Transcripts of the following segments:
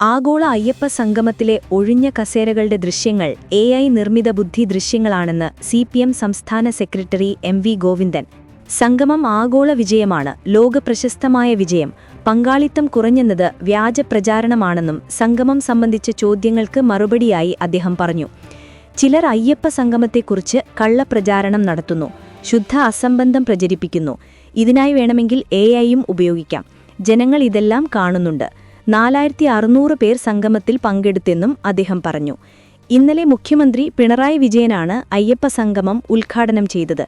ആഗോള അയ്യപ്പ സംഗമത്തിലെ ഒഴിഞ്ഞ കസേരകളുടെ ദൃശ്യങ്ങൾ എ ഐ നിർമ്മിത ബുദ്ധി ദൃശ്യങ്ങളാണെന്ന് സി പി എം സംസ്ഥാന സെക്രട്ടറി എം വി ഗോവിന്ദൻ. സംഗമം ആഗോള വിജയമാണ് ലോകപ്രശസ്തമായ വിജയം. പങ്കാളിത്തം കുറഞ്ഞെന്നത് വ്യാജ പ്രചാരണമാണെന്നും സംഗമം സംബന്ധിച്ച ചോദ്യങ്ങൾക്ക് മറുപടിയായി അദ്ദേഹം പറഞ്ഞു. ചിലർ അയ്യപ്പ സംഗമത്തെക്കുറിച്ച് കള്ളപ്രചാരണം നടത്തുന്നു ശുദ്ധ അസംബന്ധം പ്രചരിപ്പിക്കുന്നു. ഇതിനായി വേണമെങ്കിൽ എ ഐയും ഉപയോഗിക്കാം. ജനങ്ങൾ ഇതെല്ലാം കാണുന്നുണ്ട്. നാലായിരത്തി അറുന്നൂറ് പേർ സംഗമത്തിൽ പങ്കെടുത്തെന്നും അദ്ദേഹം പറഞ്ഞു. ഇന്നലെ മുഖ്യമന്ത്രി പിണറായി വിജയനാണ് അയ്യപ്പ സംഗമം ഉദ്ഘാടനം ചെയ്തത്.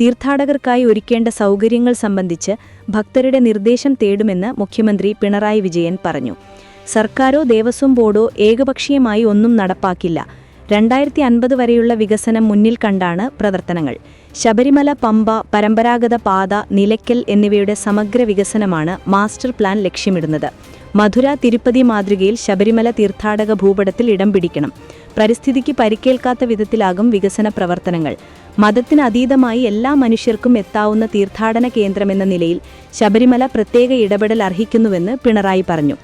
തീർത്ഥാടകർക്കായി ഒരുക്കേണ്ട സൗകര്യങ്ങൾ സംബന്ധിച്ച് ഭക്തരുടെ നിർദ്ദേശം തേടുമെന്ന് മുഖ്യമന്ത്രി പിണറായി വിജയൻ പറഞ്ഞു. സർക്കാരോ ദേവസ്വം ബോർഡോ ഏകപക്ഷീയമായി ഒന്നും നടപ്പാക്കില്ല. രണ്ടായിരത്തി അൻപത് വരെയുള്ള വികസനം മുന്നിൽ കണ്ടാണ് പ്രവർത്തനങ്ങൾ. ശബരിമല പമ്പ പരമ്പരാഗത പാത നിലയ്ക്കൽ എന്നിവയുടെ സമഗ്ര വികസനമാണ് മാസ്റ്റർ പ്ലാൻ ലക്ഷ്യമിടുന്നത്. മധുര തിരുപ്പതി മാതൃകയിൽ ശബരിമല തീർത്ഥാടക ഭൂപടത്തിൽ ഇടം പിടിക്കണം. പരിസ്ഥിതിക്ക് പരിക്കേൽക്കാത്ത വിധത്തിലാകും വികസന പ്രവർത്തനങ്ങൾ. മതത്തിന് അതീതമായി എല്ലാ മനുഷ്യർക്കും എത്താവുന്ന തീർത്ഥാടന കേന്ദ്രമെന്ന നിലയിൽ ശബരിമല പ്രത്യേക ഇടപെടൽ അർഹിക്കുന്നുവെന്ന് പിണറായി പറഞ്ഞു.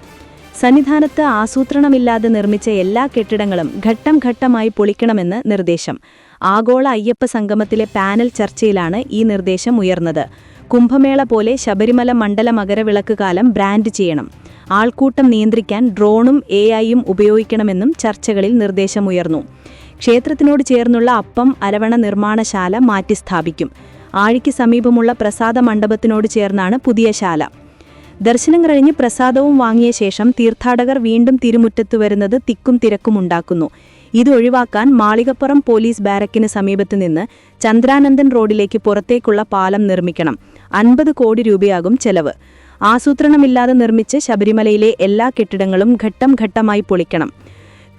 സന്നിധാനത്ത് ആസൂത്രണമില്ലാതെ നിർമ്മിച്ച എല്ലാ കെട്ടിടങ്ങളും ഘട്ടം ഘട്ടമായി പൊളിക്കണമെന്ന് നിർദ്ദേശം. ആഗോള അയ്യപ്പ സംഗമത്തിലെ പാനൽ ചർച്ചയിലാണ് ഈ നിർദ്ദേശം ഉയർന്നത്. കുംഭമേള പോലെ ശബരിമല മണ്ഡല മകരവിളക്ക് കാലം ബ്രാൻഡ് ചെയ്യണം. ആൾക്കൂട്ടം നിയന്ത്രിക്കാൻ ഡ്രോണും എ ഐയും ഉപയോഗിക്കണമെന്നും ചർച്ചകളിൽ നിർദ്ദേശമുയർന്നു ക്ഷേത്രത്തിനോട് ചേർന്നുള്ള അപ്പം അലവണ നിർമ്മാണശാല മാറ്റിസ്ഥാപിക്കും. ആഴിക്ക് സമീപമുള്ള പ്രസാദ മണ്ഡപത്തിനോട് ചേർന്നാണ് പുതിയ ശാല. ദർശനം കഴിഞ്ഞ് പ്രസാദവും വാങ്ങിയ ശേഷം തീർത്ഥാടകർ വീണ്ടും തിരുമുറ്റത്ത് വരുന്നത് തിക്കും തിരക്കും ഉണ്ടാക്കുന്നു. ഇത് ഒഴിവാക്കാൻ മാളികപ്പുറം പോലീസ് ബാരക്കിന് സമീപത്ത് നിന്ന് ചന്ദ്രാനന്ദൻ റോഡിലേക്ക് പുറത്തേക്കുള്ള പാലം നിർമ്മിക്കണം. അൻപത് കോടി രൂപയാകും ചെലവ്. ആസൂത്രണമില്ലാതെ നിർമ്മിച്ച് ശബരിമലയിലെ എല്ലാ കെട്ടിടങ്ങളും ഘട്ടം ഘട്ടമായി പൊളിക്കണം.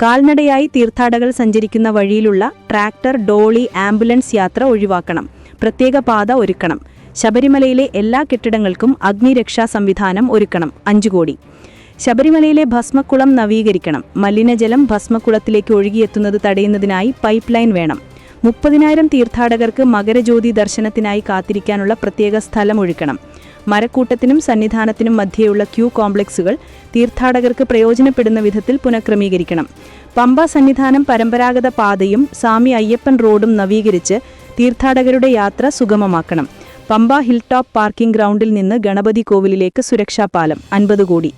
കാൽനടയായി തീർത്ഥാടകർ സഞ്ചരിക്കുന്ന വഴിയിലുള്ള ട്രാക്ടർ ഡോളി ആംബുലൻസ് യാത്ര ഒഴിവാക്കണം. പ്രത്യേക പാത ഒരുക്കണം. ശബരിമലയിലെ എല്ലാ കെട്ടിടങ്ങൾക്കും അഗ്നിരക്ഷാ സംവിധാനം ഒരുക്കണം. അഞ്ചു കോടി. ശബരിമലയിലെ ഭസ്മക്കുളം നവീകരിക്കണം. മലിനജലം ഭസ്മക്കുളത്തിലേക്ക് ഒഴുകിയെത്തുന്നത് തടയുന്നതിനായി പൈപ്പ് ലൈൻ വേണം. മുപ്പതിനായിരം തീർത്ഥാടകർക്ക് മകരജ്യോതി ദർശനത്തിനായി കാത്തിരിക്കാനുള്ള പ്രത്യേക സ്ഥലം ഒഴുക്കണം. മരക്കൂട്ടത്തിനും സന്നിധാനത്തിനും മധ്യേയുള്ള ക്യൂ കോംപ്ലക്സുകൾ തീർത്ഥാടകർക്ക് പ്രയോജനപ്പെടുന്ന വിധത്തിൽ പുനഃക്രമീകരിക്കണം. പമ്പ സന്നിധാനം പരമ്പരാഗത പാതയും സ്വാമി അയ്യപ്പൻ റോഡും നവീകരിച്ച് തീർത്ഥാടകരുടെ യാത്ര സുഗമമാക്കണം. പമ്പ ഹിൽ ടോപ്പ് പാർക്കിംഗ് ഗ്രൗണ്ടിൽ നിന്ന് ഗണപതി കോവിലിലേക്ക് സുരക്ഷാപാലം അൻപത് കോടി.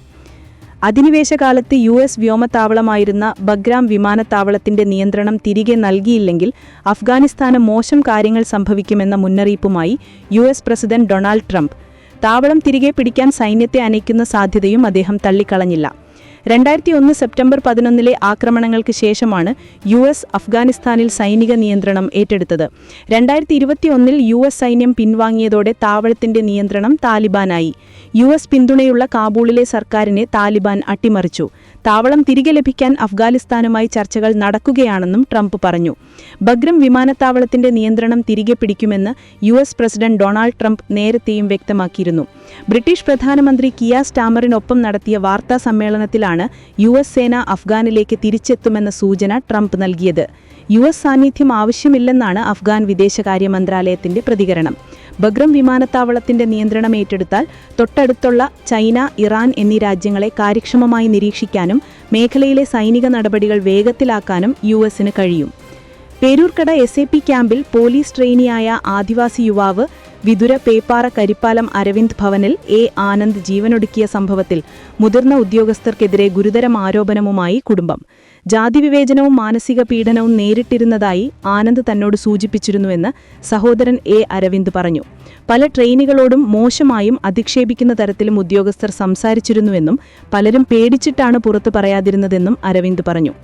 അധിനിവേശകാലത്ത് യു എസ് വ്യോമത്താവളമായിരുന്ന ബഗ്രാം വിമാനത്താവളത്തിന്റെ നിയന്ത്രണം തിരികെ നൽകിയില്ലെങ്കിൽ അഫ്ഗാനിസ്ഥാന് മോശം കാര്യങ്ങൾ സംഭവിക്കുമെന്ന മുന്നറിയിപ്പുമായി U S president Donald Trump. താവളം തിരികെ പിടിക്കാൻ സൈന്യത്തെ അനയ്ക്കുന്ന സാധ്യതയും അദ്ദേഹം തള്ളിക്കളഞ്ഞില്ല. രണ്ടായിരത്തി ഒന്ന് സെപ്റ്റംബർ പതിനൊന്നിലെ ആക്രമണങ്ങൾക്ക് ശേഷമാണ് യു എസ് അഫ്ഗാനിസ്ഥാനിൽ സൈനിക നിയന്ത്രണം ഏറ്റെടുത്തത്. രണ്ടായിരത്തി ഇരുപത്തിയൊന്നിൽ യു എസ് സൈന്യം പിൻവാങ്ങിയതോടെ താവളത്തിന്റെ നിയന്ത്രണം താലിബാനായി. യു എസ് പിന്തുണയുള്ള കാബൂളിലെ സർക്കാരിനെ താലിബാൻ അട്ടിമറിച്ചു. താവളം തിരികെ ലഭിക്കാൻ അഫ്ഗാനിസ്ഥാനുമായി ചർച്ചകൾ നടക്കുകയാണെന്നും ട്രംപ് പറഞ്ഞു. ബഗ്രം വിമാനത്താവളത്തിന്റെ നിയന്ത്രണം തിരികെ പിടിക്കുമെന്ന് U S president Donald Trump നേരത്തെയും വ്യക്തമാക്കിയിരുന്നു. ബ്രിട്ടീഷ് പ്രധാനമന്ത്രി കിയ സ്റ്റാമറിനൊപ്പം നടത്തിയ വാർത്താ സമ്മേളനത്തിലാണ് യു എസ് സേന അഫ്ഗാനിലേക്ക് തിരിച്ചെത്തുമെന്ന സൂചന ട്രംപ് നൽകിയത്. യു എസ് സാന്നിധ്യം ആവശ്യമില്ലെന്നാണ് അഫ്ഗാൻ വിദേശകാര്യ മന്ത്രാലയത്തിന്റെ പ്രതികരണം. ബഗ്രം വിമാനത്താവളത്തിന്റെ നിയന്ത്രണം ഏറ്റെടുത്താൽ തൊട്ടടുത്തുള്ള ചൈന ഇറാൻ എന്നീ രാജ്യങ്ങളെ കാര്യക്ഷമമായി നിരീക്ഷിക്കാനും മേഖലയിലെ സൈനിക നടപടികൾ വേഗത്തിലാക്കാനും യു എസിന് കഴിയും. പേരൂർക്കട എസ് എ പി ക്യാമ്പിൽ പോലീസ് ട്രെയിനിയായ ആദിവാസി യുവാവ് വിതുര പേപ്പാറ കരിപ്പാലം അരവിന്ദ് ഭവനിൽ എ ആനന്ദ് ജീവനൊടുക്കിയ സംഭവത്തിൽ മുതിർന്ന ഉദ്യോഗസ്ഥർക്കെതിരെ ഗുരുതരം ആരോപണവുമായി കുടുംബം. ജാതിവിവേചനവും മാനസിക പീഡനവും നേരിട്ടിരുന്നതായി ആനന്ദ് തന്നോട് സൂചിപ്പിച്ചിരുന്നുവെന്ന് സഹോദരൻ എ അരവിന്ദ് പറഞ്ഞു. പല ട്രെയിനുകളോടും മോശമായും അധിക്ഷേപിക്കുന്ന തരത്തിലും ഉദ്യോഗസ്ഥർ സംസാരിച്ചിരുന്നുവെന്നും പലരും പേടിച്ചിട്ടാണ് പുറത്തു പറയാതിരുന്നതെന്നും അരവിന്ദ് പറഞ്ഞു.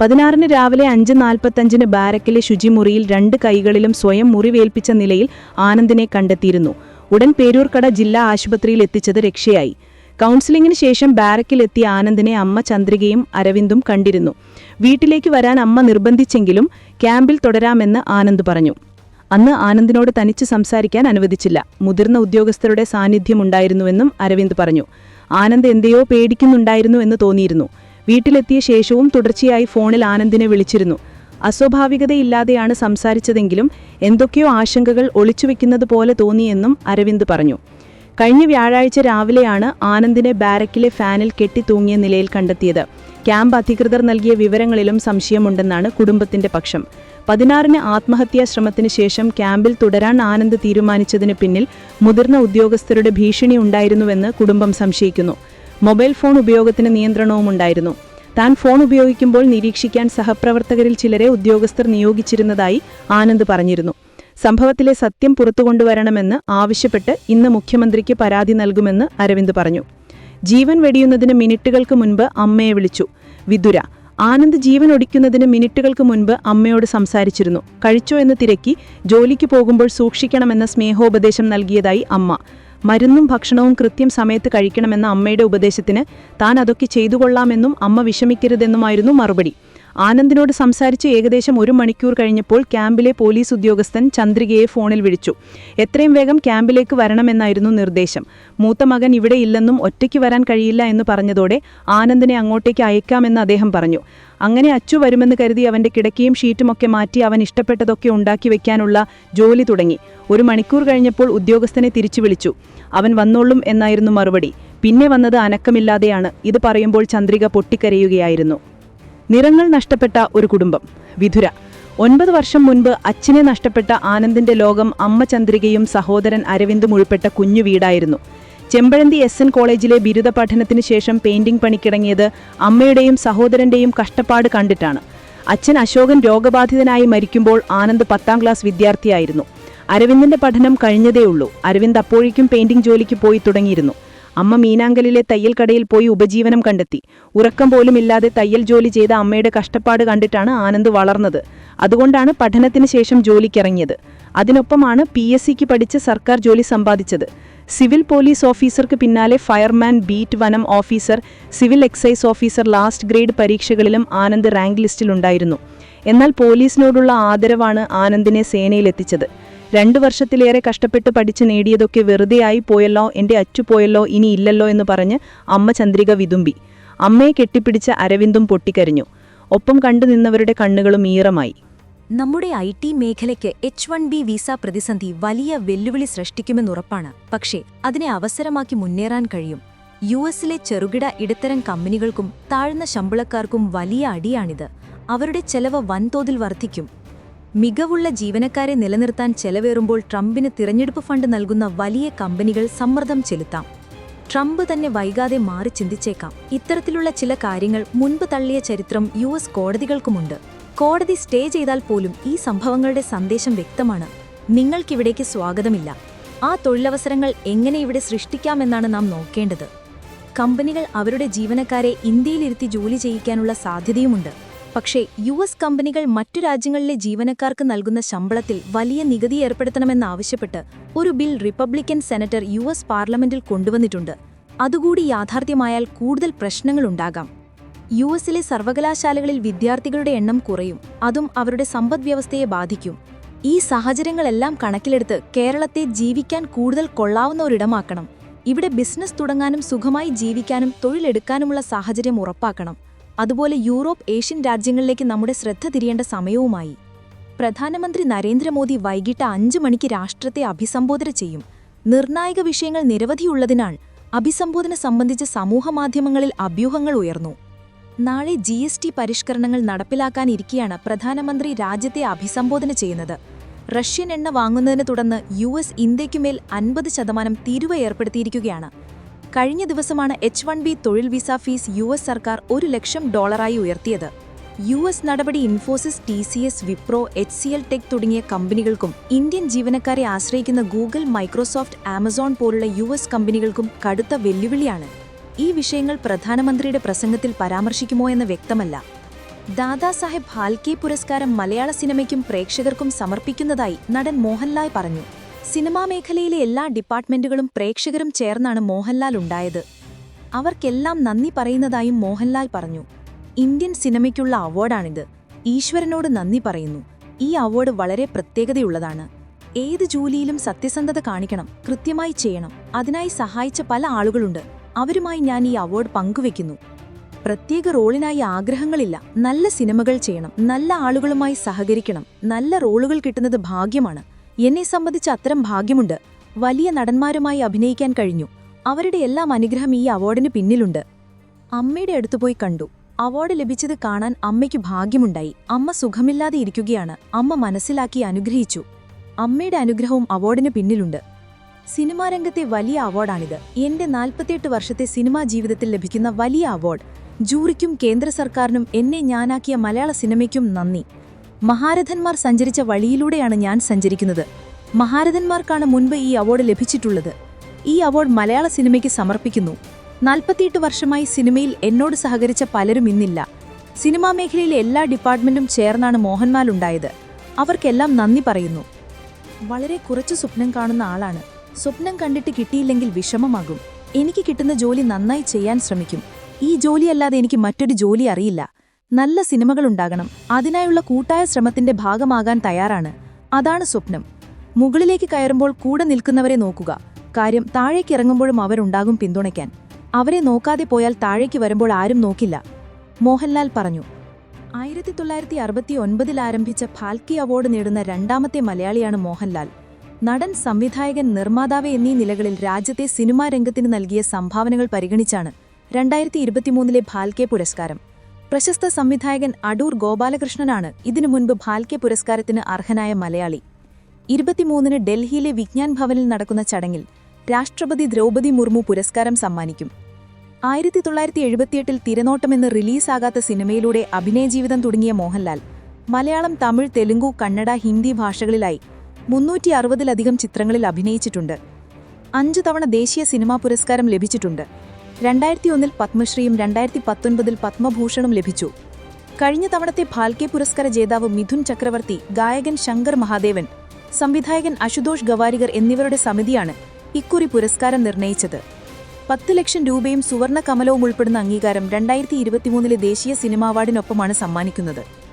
പതിനാറിന് രാവിലെ അഞ്ച് നാൽപ്പത്തഞ്ചിന് ബാരക്കിലെ ശുചിമുറിയിൽ രണ്ട് കൈകളിലും സ്വയം മുറിവേൽപ്പിച്ച നിലയിൽ ആനന്ദിനെ കണ്ടെത്തിയിരുന്നു. ഉടൻ പേരൂർക്കട ജില്ലാ ആശുപത്രിയിൽ എത്തിച്ചത് രക്ഷയായി. കൗൺസിലിംഗിന് ശേഷം ബാരക്കിലെത്തിയ ആനന്ദിനെ അമ്മ ചന്ദ്രികയും അരവിന്ദും കണ്ടിരുന്നു. വീട്ടിലേക്ക് വരാൻ അമ്മ നിർബന്ധിച്ചെങ്കിലും ക്യാമ്പിൽ തുടരാമെന്ന് ആനന്ദ് പറഞ്ഞു. അന്ന് ആനന്ദിനോട് തനിച്ച് സംസാരിക്കാൻ അനുവദിച്ചില്ല. മുതിർന്ന ഉദ്യോഗസ്ഥരുടെ സാന്നിധ്യമുണ്ടായിരുന്നുവെന്നും അരവിന്ദ് പറഞ്ഞു. ആനന്ദ് എന്തെയോ പേടിക്കുന്നുണ്ടായിരുന്നു എന്ന് തോന്നിയിരുന്നു. വീട്ടിലെത്തിയ ശേഷവും തുടർച്ചയായി ഫോണിൽ ആനന്ദിനെ വിളിച്ചിരുന്നു. അസ്വാഭാവികതയില്ലാതെയാണ് സംസാരിച്ചതെങ്കിലും എന്തൊക്കെയോ ആശങ്കകൾ ഒളിച്ചുവെക്കുന്നത് പോലെ തോന്നിയെന്നും അരവിന്ദ് പറഞ്ഞു. കഴിഞ്ഞ വ്യാഴാഴ്ച രാവിലെയാണ് ആനന്ദിനെ ബാരക്കിലെ ഫാനിൽ കെട്ടിത്തൂങ്ങിയ നിലയിൽ കണ്ടെത്തിയത്. ക്യാമ്പ് അധികൃതർ നൽകിയ വിവരങ്ങളിലും സംശയമുണ്ടെന്നാണ് കുടുംബത്തിന്റെ പക്ഷം. പതിനാറിന് ആത്മഹത്യാ ശ്രമത്തിന് ശേഷം ക്യാമ്പിൽ തുടരാൻ ആനന്ദ് തീരുമാനിച്ചതിന് പിന്നിൽ മുതിർന്ന ഉദ്യോഗസ്ഥരുടെ ഭീഷണി ഉണ്ടായിരുന്നുവെന്ന് കുടുംബം സംശയിക്കുന്നു. മൊബൈൽ ഫോൺ ഉപയോഗത്തിന് നിയന്ത്രണവും ഉണ്ടായിരുന്നു. താൻ ഫോൺ ഉപയോഗിക്കുമ്പോൾ നിരീക്ഷിക്കാൻ സഹപ്രവർത്തകരിൽ ചിലരെ ഉദ്യോഗസ്ഥർ നിയോഗിച്ചിരുന്നതായി ആനന്ദ് പറഞ്ഞിരുന്നു. സംഭവത്തിലെ സത്യം പുറത്തുകൊണ്ടുവരണമെന്ന് ആവശ്യപ്പെട്ട് ഇന്ന് മുഖ്യമന്ത്രിക്ക് പരാതി നൽകുമെന്ന് അരവിന്ദ് പറഞ്ഞു. ജീവൻ വെടിയുന്നതിന് മിനിറ്റുകൾക്ക് മുൻപ് അമ്മയെ വിളിച്ചു. വിദുര ആനന്ദ് ജീവൻ ഒടിക്കുന്നതിന് മിനിറ്റുകൾക്ക് മുൻപ് അമ്മയോട് സംസാരിച്ചിരുന്നു. കഴിച്ചോ എന്ന് തിരക്കി ജോലിക്ക് പോകുമ്പോൾ സൂക്ഷിക്കണമെന്ന സ്നേഹോപദേശം നൽകിയതായി അമ്മ. മരുന്നും ഭക്ഷണവും കൃത്യം സമയത്ത് കഴിക്കണമെന്ന അമ്മയുടെ ഉപദേശത്തിന് താൻ അതൊക്കെ ചെയ്തുകൊള്ളാമെന്നും അമ്മ വിഷമിക്കരുതെന്നുമായിരുന്നു മറുപടി ആനന്ദിനോട് സംസാരിച്ച് ഏകദേശം ഒരു മണിക്കൂർ കഴിഞ്ഞപ്പോൾ ക്യാമ്പിലെ പോലീസ് ഉദ്യോഗസ്ഥൻ ചന്ദ്രികയെ ഫോണിൽ വിളിച്ചു. എത്രയും വേഗം ക്യാമ്പിലേക്ക് വരണമെന്നായിരുന്നു നിർദ്ദേശം. മൂത്ത മകൻ ഇവിടെ ഇല്ലെന്നും ഒറ്റയ്ക്ക് വരാൻ കഴിയില്ല എന്ന് പറഞ്ഞതോടെ ആനന്ദിനെ അങ്ങോട്ടേക്ക് അയക്കാമെന്ന് അദ്ദേഹം പറഞ്ഞു. അങ്ങനെ അച്ചു വരുമെന്ന് കരുതി അവന്റെ കിടക്കയും ഷീറ്റുമൊക്കെ മാറ്റി അവൻ ഇഷ്ടപ്പെട്ടതൊക്കെ ഉണ്ടാക്കി വെക്കാനുള്ള ജോലി തുടങ്ങി. ഒരു മണിക്കൂർ കഴിഞ്ഞപ്പോൾ ഉദ്യോഗസ്ഥനെ തിരിച്ചു വിളിച്ചു. അവൻ വന്നോളും എന്നായിരുന്നു മറുപടി. പിന്നെ വന്നത് അനക്കമില്ലാതെയാണ്. ഇത് പറയുമ്പോൾ ചന്ദ്രിക പൊട്ടിക്കരയുകയായിരുന്നു. നിറങ്ങൾ നഷ്ടപ്പെട്ട ഒരു കുടുംബം. വിധുര. ഒൻപത് വർഷം മുൻപ് അച്ഛനെ നഷ്ടപ്പെട്ട ആനന്ദിന്റെ ലോകം അമ്മ ചന്ദ്രികയും സഹോദരൻ അരവിന്ദും ഉൾപ്പെട്ട കുഞ്ഞു വീടായിരുന്നു. ചെമ്പഴന്തി എസ് എൻ കോളേജിലെ ബിരുദ പഠനത്തിന് ശേഷം പെയിന്റിംഗ് പണിക്കിടങ്ങിയത് അമ്മയുടെയും സഹോദരന്റെയും കഷ്ടപ്പാട് കണ്ടിട്ടാണ്. അച്ഛൻ അശോകൻ രോഗബാധിതനായി മരിക്കുമ്പോൾ ആനന്ദ് പത്താം ക്ലാസ് വിദ്യാർത്ഥിയായിരുന്നു. അരവിന്ദിന്റെ പഠനം കഴിഞ്ഞതേയുള്ളൂ. അരവിന്ദ് അപ്പോഴേക്കും പെയിന്റിംഗ് ജോലിക്ക് പോയി തുടങ്ങിയിരുന്നു. അമ്മ മീനാങ്കലിലെ തയ്യൽ കടയിൽ പോയി ഉപജീവനം കണ്ടെത്തി. ഉറക്കം പോലും ഇല്ലാതെ തയ്യൽ ജോലി ചെയ്ത അമ്മയുടെ കഷ്ടപ്പാട് കണ്ടിട്ടാണ് ആനന്ദ് വളർന്നത്. അതുകൊണ്ടാണ് പഠനത്തിന് ശേഷം ജോലിക്കിറങ്ങിയത്. അതിനൊപ്പമാണ് പി എസ് സിക്ക് പഠിച്ച് സർക്കാർ ജോലി സമ്പാദിച്ചത്. സിവിൽ പോലീസ് ഓഫീസർക്ക് പിന്നാലെ ഫയർമാൻ ബീറ്റ് വനം officer civil excise officer last grade പരീക്ഷകളിലും Anand rank ലിസ്റ്റിലുണ്ടായിരുന്നു. എന്നാൽ പോലീസിനോടുള്ള ആദരവാണ് ആനന്ദിനെ സേനയിലെത്തിച്ചത്. രണ്ടു വർഷത്തിലേറെ കഷ്ടപ്പെട്ട് പഠിച്ച് നേടിയതൊക്കെ വെറുതെയായി പോയല്ലോ എന്റെ അച്ചു പോയല്ലോ ഇനി ഇല്ലല്ലോ എന്ന് പറഞ്ഞ് അമ്മ ചന്ദ്രിക വിതുമ്പി. അമ്മയെ കെട്ടിപ്പിടിച്ച അരവിന്ദും പൊട്ടിക്കരിഞ്ഞു. ഒപ്പം കണ്ടു നിന്നവരുടെ കണ്ണുകളും ഈറമായി. നമ്മുടെ ഐ ടി മേഖലയ്ക്ക് എച്ച് വൺ ബി വിസ പ്രതിസന്ധി വലിയ വെല്ലുവിളി സൃഷ്ടിക്കുമെന്നുറപ്പാണ് പക്ഷേ അതിനെ അവസരമാക്കി മുന്നേറാൻ കഴിയും. യു എസിലെ ചെറുകിട ഇടത്തരം കമ്പനികൾക്കും താഴ്ന്ന ശമ്പളക്കാർക്കും വലിയ അടിയാണിത്. അവരുടെ ചെലവ് വൻതോതിൽ വർദ്ധിക്കും. മികവുള്ള ജീവനക്കാരെ നിലനിർത്താൻ ചെലവേറുമ്പോൾ ട്രംപിന് തിരഞ്ഞെടുപ്പ് ഫണ്ട് നൽകുന്ന വലിയ കമ്പനികൾ സമ്മർദ്ദം ചെലുത്താം. ട്രംപ് തന്നെ വൈകാതെ മാറി ചിന്തിച്ചേക്കാം. ഇത്തരത്തിലുള്ള ചില കാര്യങ്ങൾ മുൻപ് തള്ളിയ ചരിത്രം യു എസ് കോടതികൾക്കുമുണ്ട്. കോടതി സ്റ്റേ ചെയ്താൽ പോലും ഈ സംഭവങ്ങളുടെ സന്ദേശം വ്യക്തമാണ്. നിങ്ങൾക്കിവിടേക്ക് സ്വാഗതമില്ല. ആ തൊഴിലവസരങ്ങൾ എങ്ങനെ ഇവിടെ സൃഷ്ടിക്കാമെന്നാണ് നാം നോക്കേണ്ടത്. കമ്പനികൾ അവരുടെ ജീവനക്കാരെ ഇന്ത്യയിലിരുത്തി ജോലി ചെയ്യിക്കാനുള്ള സാധ്യതയുമുണ്ട്. പക്ഷേ യു എസ് കമ്പനികൾ മറ്റു രാജ്യങ്ങളിലെ ജീവനക്കാർക്ക് നൽകുന്ന ശമ്പളത്തിൽ വലിയ നികുതി ഏർപ്പെടുത്തണമെന്നാവശ്യപ്പെട്ട് ഒരു bill Republican senator U S പാർലമെന്റിൽ കൊണ്ടുവന്നിട്ടുണ്ട്. അതുകൂടി യാഥാർത്ഥ്യമായാൽ കൂടുതൽ പ്രശ്നങ്ങളുണ്ടാകാം യു എസിലെ സർവകലാശാലകളിൽ വിദ്യാർത്ഥികളുടെ എണ്ണം കുറയും. അതും അവരുടെ സമ്പദ്വ്യവസ്ഥയെ ബാധിക്കും. ഈ സാഹചര്യങ്ങളെല്ലാം കണക്കിലെടുത്ത് കേരളത്തെ ജീവിക്കാൻ കൂടുതൽ കൊള്ളാവുന്ന ഒരിടമാക്കണം. ഇവിടെ ബിസിനസ് തുടങ്ങാനും സുഖമായി ജീവിക്കാനും തൊഴിലെടുക്കാനുമുള്ള സാഹചര്യം ഉറപ്പാക്കണം. അതുപോലെ യൂറോപ്പ് ഏഷ്യൻ രാജ്യങ്ങളിലേക്ക് നമ്മുടെ ശ്രദ്ധ തിരിയേണ്ട സമയവുമായി. പ്രധാനമന്ത്രി നരേന്ദ്രമോദി വൈകിട്ട് അഞ്ചു മണിക്ക് രാഷ്ട്രത്തെ അഭിസംബോധന ചെയ്യും. നിർണായക വിഷയങ്ങൾ നിരവധിയുള്ളതിനാൽ അഭിസംബോധന സംബന്ധിച്ച് സമൂഹമാധ്യമങ്ങളിൽ അഭ്യൂഹങ്ങൾ ഉയർന്നു. നാളെ ജി എസ് ടി പരിഷ്കരണങ്ങൾ നടപ്പിലാക്കാനിരിക്കെയാണ് പ്രധാനമന്ത്രി രാജ്യത്തെ അഭിസംബോധന ചെയ്യുന്നത്. റഷ്യൻ എണ്ണ വാങ്ങുന്നതിനെ തുടർന്ന് യു എസ് ഇന്ത്യയ്ക്കുമേൽ അൻപത് ശതമാനം തീരുവ ഏർപ്പെടുത്തിയിരിക്കുകയാണ്. കഴിഞ്ഞ ദിവസമാണ് എച്ച് വൺ ബി തൊഴിൽ വിസ ഫീസ് യു എസ് സർക്കാർ ഒരു ലക്ഷം ഡോളറായി ഉയർത്തിയത്. യു എസ് നടപടി Infosys T C S Wipro H C L tech തുടങ്ങിയ കമ്പനികൾക്കും ഇന്ത്യൻ ജീവനക്കാരെ ആശ്രയിക്കുന്ന ഗൂഗിൾ മൈക്രോസോഫ്റ്റ് ആമസോൺ പോലുള്ള യു എസ് കമ്പനികൾക്കും കടുത്ത വെല്ലുവിളിയാണ്. ഈ വിഷയങ്ങൾ പ്രധാനമന്ത്രിയുടെ പ്രസംഗത്തിൽ പരാമർശിക്കുമോ എന്ന് വ്യക്തമല്ല. ദാദാസാഹേബ് ഫാൽക്കെ പുരസ്കാരം മലയാള സിനിമയ്ക്കും പ്രേക്ഷകർക്കും സമർപ്പിക്കുന്നതായി നടൻ മോഹൻലാൽ പറഞ്ഞു. സിനിമാ മേഖലയിലെ എല്ലാ ഡിപ്പാർട്ട്മെന്റുകളും പ്രേക്ഷകരും ചേർന്നാണ് മോഹൻലാൽ ഉണ്ടായത്. അവർക്കെല്ലാം നന്ദി പറയുന്നതായും മോഹൻലാൽ പറഞ്ഞു. ഇന്ത്യൻ സിനിമയ്ക്കുള്ള അവാർഡാണിത്. ഈശ്വരനോട് നന്ദി പറയുന്നു. ഈ അവാർഡ് വളരെ പ്രത്യേകതയുള്ളതാണ്. ഏത് ജോലിയിലും സത്യസന്ധത കാണിക്കണം കൃത്യമായി ചെയ്യണം. അതിനായി സഹായിച്ച പല ആളുകളുണ്ട്. അവരുമായി ഞാൻ ഈ അവാർഡ് പങ്കുവെക്കുന്നു. പ്രത്യേക റോളിനായി ആഗ്രഹങ്ങളില്ല. നല്ല സിനിമകൾ ചെയ്യണം. നല്ല ആളുകളുമായി സഹകരിക്കണം. നല്ല റോളുകൾ കിട്ടുന്നത് ഭാഗ്യമാണ്. എന്നെ സംബന്ധിച്ച് അത്തരം ഭാഗ്യമുണ്ട്. വലിയ നടന്മാരുമായി അഭിനയിക്കാൻ കഴിഞ്ഞു. അവരുടെ എല്ലാം അനുഗ്രഹം ഈ അവാർഡിന് പിന്നിലുണ്ട്. അമ്മയുടെ അടുത്ത് പോയി കണ്ടു. അവാർഡ് ലഭിച്ചത് കാണാൻ അമ്മയ്ക്ക് ഭാഗ്യമുണ്ടായി. അമ്മ സുഖമില്ലാതെ ഇരിക്കുകയാണ്. അമ്മ മനസ്സിലാക്കി അനുഗ്രഹിച്ചു. അമ്മയുടെ അനുഗ്രഹവും അവാർഡിന് പിന്നിലുണ്ട്. സിനിമാ രംഗത്തെ വലിയ അവാർഡാണിത്. എന്റെ നാൽപ്പത്തിയെട്ട് വർഷത്തെ സിനിമാ ജീവിതത്തിൽ ലഭിക്കുന്ന വലിയ അവാർഡ്. ജൂറിക്കും കേന്ദ്ര സർക്കാരിനും എന്നെ ഞാനാക്കിയ മലയാള സിനിമയ്ക്കും നന്ദി. മഹാരഥന്മാർ സഞ്ചരിച്ച വഴിയിലൂടെയാണ് ഞാൻ സഞ്ചരിക്കുന്നത്. മഹാരഥന്മാർക്കാണ് മുൻപ് ഈ അവാർഡ് ലഭിച്ചിട്ടുള്ളത്. ഈ അവാർഡ് മലയാള സിനിമയ്ക്ക് സമർപ്പിക്കുന്നു. നാൽപ്പത്തിയെട്ട് വർഷമായി സിനിമയിൽ എന്നോട് സഹകരിച്ച പലരും ഇന്നില്ല. സിനിമാ മേഖലയിലെ എല്ലാ ഡിപ്പാർട്ട്മെന്റും ചേർന്നാണ് മോഹൻമാലുണ്ടായത് അവർക്കെല്ലാം നന്ദി പറയുന്നു. വളരെ കുറച്ച് സ്വപ്നം കാണുന്ന ആളാണ്. സ്വപ്നം കണ്ടിട്ട് കിട്ടിയില്ലെങ്കിൽ വിഷമമാകും. എനിക്ക് കിട്ടുന്ന ജോലി നന്നായി ചെയ്യാൻ ശ്രമിക്കും. ഈ ജോലിയല്ലാതെ എനിക്ക് മറ്റൊരു ജോലി അറിയില്ല. നല്ല സിനിമകളുണ്ടാകണം. അതിനായുള്ള കൂട്ടായ ശ്രമത്തിന്റെ ഭാഗമാകാൻ തയ്യാറാണ്. അതാണ് സ്വപ്നം. മുകളിലേക്ക് കയറുമ്പോൾ കൂടെ നിൽക്കുന്നവരെ നോക്കുക. കാര്യം താഴേക്ക് ഇറങ്ങുമ്പോഴും അവരുണ്ടാകും പിന്തുണയ്ക്കാൻ. അവരെ നോക്കാതെ പോയാൽ താഴേക്ക് വരുമ്പോൾ ആരും നോക്കില്ല. മോഹൻലാൽ പറഞ്ഞു ആയിരത്തി തൊള്ളായിരത്തി അറുപത്തി ഒൻപതിൽ ആരംഭിച്ച ഫാൽക്കി അവാർഡ് നേടുന്ന രണ്ടാമത്തെ മലയാളിയാണ് മോഹൻലാൽ. നടൻ സംവിധായകൻ നിർമ്മാതാവ് എന്നീ നിലകളിൽ രാജ്യത്തെ സിനിമാ രംഗത്തിന് നൽകിയ സംഭാവനകൾ പരിഗണിച്ചാണ് രണ്ടായിരത്തി ഇരുപത്തിമൂന്നിലെ ഭാൽക്കെ പുരസ്കാരം. പ്രശസ്ത സംവിധായകൻ അടൂർ ഗോപാലകൃഷ്ണനാണ് ഇതിനു മുൻപ് ഭാൽക്കെ പുരസ്കാരത്തിന് അർഹനായ മലയാളി. ഇരുപത്തിമൂന്നിന് ഡൽഹിയിലെ വിജ്ഞാൻ ഭവനിൽ നടക്കുന്ന ചടങ്ങിൽ രാഷ്ട്രപതി ദ്രൗപദി മുർമു പുരസ്കാരം സമ്മാനിക്കും. ആയിരത്തി തൊള്ളായിരത്തി എഴുപത്തിയെട്ടിൽ തിരനോട്ടമെന്ന് റിലീസാകാത്ത സിനിമയിലൂടെ അഭിനയ ജീവിതം തുടങ്ങിയ മോഹൻലാൽ മലയാളം തമിഴ് തെലുങ്കു കന്നഡ ഹിന്ദി ഭാഷകളിലായി മുന്നൂറ്റി അറുപതിലധികം ചിത്രങ്ങളിൽ അഭിനയിച്ചിട്ടുണ്ട്. അഞ്ചു തവണ ദേശീയ സിനിമാ പുരസ്കാരം ലഭിച്ചിട്ടുണ്ട്. രണ്ടായിരത്തി ഒന്നിൽ പത്മശ്രീയും രണ്ടായിരത്തി പത്തൊൻപതിൽ പത്മഭൂഷണും ലഭിച്ചു. കഴിഞ്ഞ തവണത്തെ ഭാൽക്കെ പുരസ്കാര ജേതാവ് മിഥുൻ ചക്രവർത്തി ഗായകൻ ശങ്കർ മഹാദേവൻ സംവിധായകൻ അശുതോഷ് ഗവാരികർ എന്നിവരുടെ സമിതിയാണ് ഇക്കുറി പുരസ്കാരം നിർണയിച്ചത്. പത്ത് ലക്ഷം രൂപയും സുവർണ കമലവും ഉൾപ്പെടുന്ന അംഗീകാരം രണ്ടായിരത്തി ഇരുപത്തിമൂന്നിലെ ദേശീയ സിനിമാ അവാർഡിനൊപ്പമാണ് സമ്മാനിക്കുന്നത്.